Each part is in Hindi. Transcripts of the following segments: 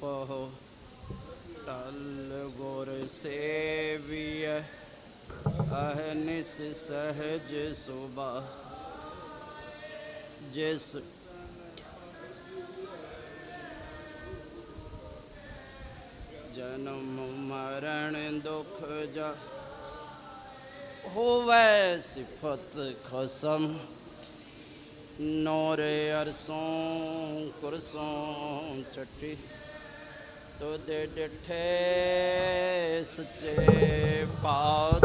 ਪਹੁ ਟਲ ਗੁਰ ਸੇਵੀਐ ਅਹਨਿਸ ਸਹਜ ਸੁਬਾ ਜਿਸ ਜਨਮ ਮਰਨ ਦੁਖ ਜਾ, ਹੋਵੇ ਸਿਫਤ ਖਸਮ। ਨੋਰ ਅਰਸੋਂ ਕੁਰਸੋਂ ਚੱਟੀ ਤੁਧ ਡਿਠੇ ਸੱਚੇ ਪਾਤ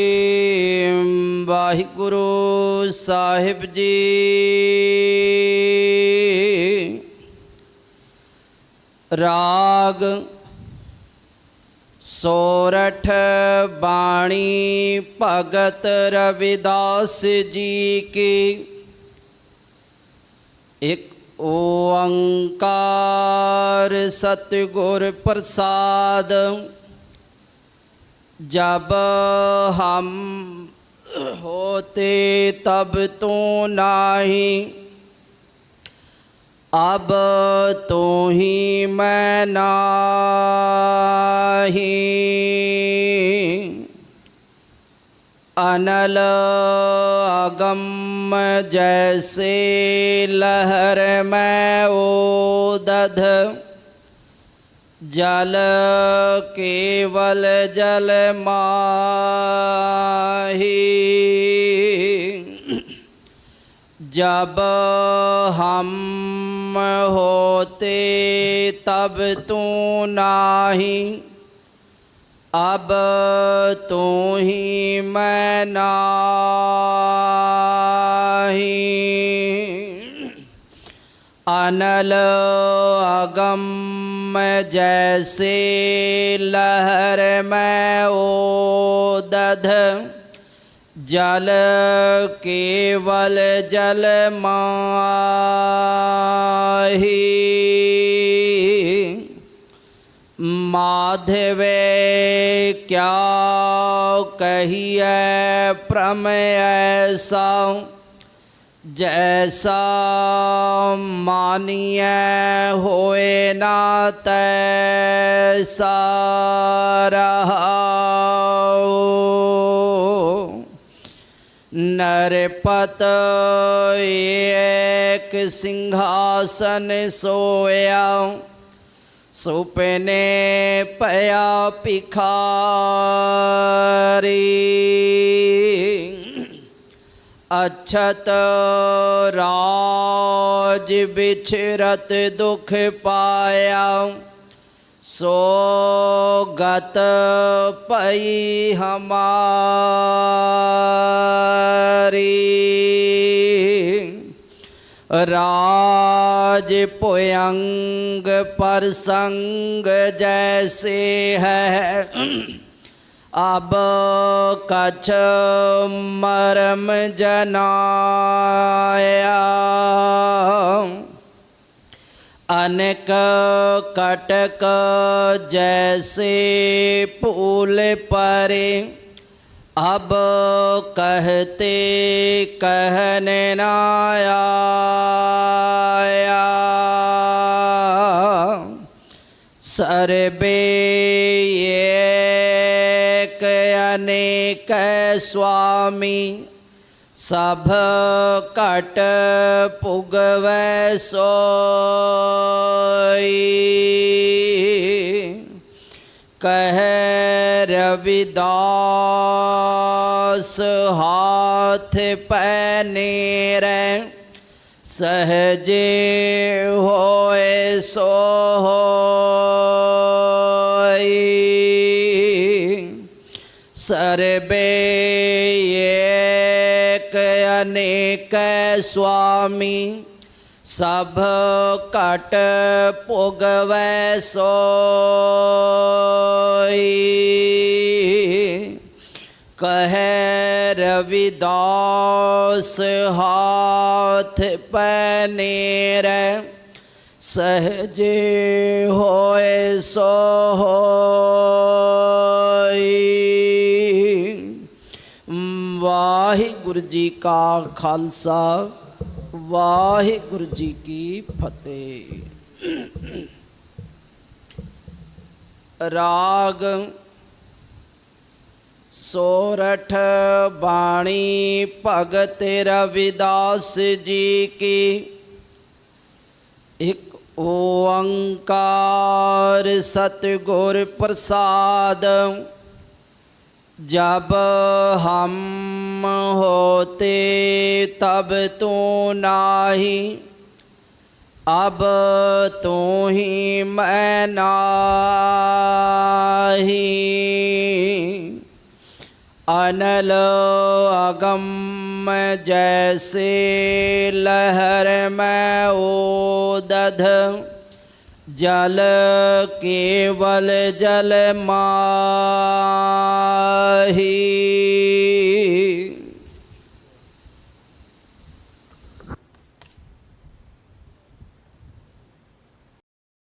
ਵਾਹਿਗੁਰੂ ਸਾਹਿਬ ਜੀ ਰਾਗ ਸੋਰਠ ਬਾਣੀ ਭਗਤ ਰਵਿਦਾਸ ਜੀ ਕੀ ਇਕ ਓੰਕਾਰ ਸਤਿਗੁਰ ਪ੍ਰਸਾਦ जब हम होते तब तो नाही। अब तो ही मैं नाही। अनल अगम जैसे लहर में ओ दध। जल केवल जल माही। जब हम होते तब तू नाही। अब तू ही मैं नाही अनल अगम जैसे लहर में ओ दध जल केवल जल माही। माधवे, क्या कहिए प्रमेय ऐसा? जैसा मानिय होए ना तैसा नरपत एक सिंहासन सोया सुपने पया पिखारी। अछत राज बिछरत दुख पाया सो गत पई हमारी। राज पुयंग प्रसंग जैसे है। अब कछ मरम जनाया। अनेक कटक जैसे फूल परे, अब कहते कहने न आया सर्वे अनेक स्वामी सभ कट पुगवै सो कह रविदास हाथ पनेर सहजे होए सो हो सर्वे एक अनेक स्वामी, सब कट पुगव सो कह रविदास हाथ पनेर, सहजे होए सो हो। ਵਾਹਿਗੁਰੂ ਜੀ ਕਾ ਖਾਲਸਾ ਵਾਹਿਗੁਰੂ ਜੀ ਕੀ ਫਤਿਹ ਰਾਗ ਸੋਰਠ ਬਾਣੀ ਭਗਤ ਰਵਿਦਾਸ ਜੀ ਕੀ ਇੱਕ ਓੰਕਾਰ ਸਤਿਗੁਰ ਪ੍ਰਸਾਦ जब हम होते तब तू नाही, अब तू ही मैं नाही। अनल अगम जैसे लहर में ओदध जल केवल जल माही।